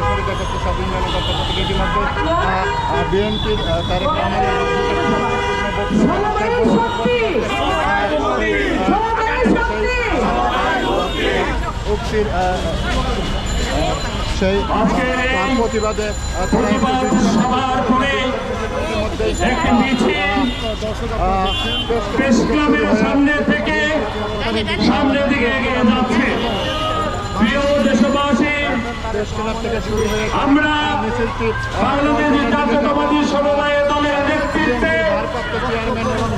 সরাসরি দেখাচ্ছি স্বাধীন জনতা পক্ষ থেকে ইতিমধ্যে বিএনপির তারেক উক্তির সেই প্রতিবাদে সামনে থেকে সামনের দিকে এগিয়ে যাচ্ছে। আমরা বাংলাদেশ জাতীয়তাবাদী সমবায় দলের নেতৃত্বে ভারপ্রাপ্ত চেয়ারম্যান এবং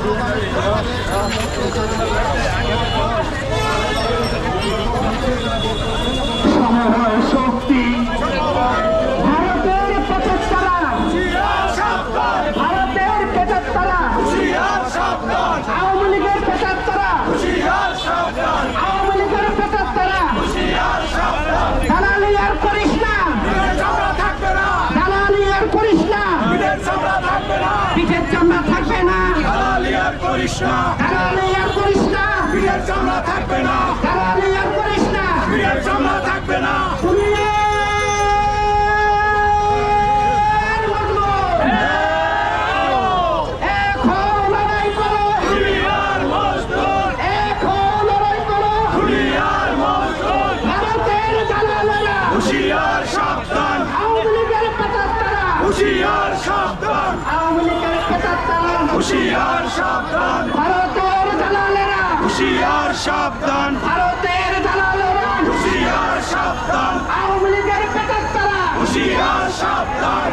সমবায় শক্তি ভারতের পেটেস্তারা ভারতের পেটেস্তারা আওয়ামী লীগের পেটেস্তারা আওয়ামী লীগের পেটেস্তারা দালালি আর করিস না দালালি আর করিস না পিঠের চামড়া থাকবে না দালালি আর করিস না। দালালি আর করিস না। দুনিয়ার মজলুম। এখন লড়াই করো। এখন লড়াই করো। ভারতের দালালেরা আওয়ামী লীগের পেটাত্তারা আওয়ামী লীগের পেটাত্তারা ভারতের দালালেরা। সাবধান। ভারতের দালালেরা। হুশিয়ার সাবধান। আওয়ামী লীগের পেটাত্তারা হুশিয়ার সাবধান।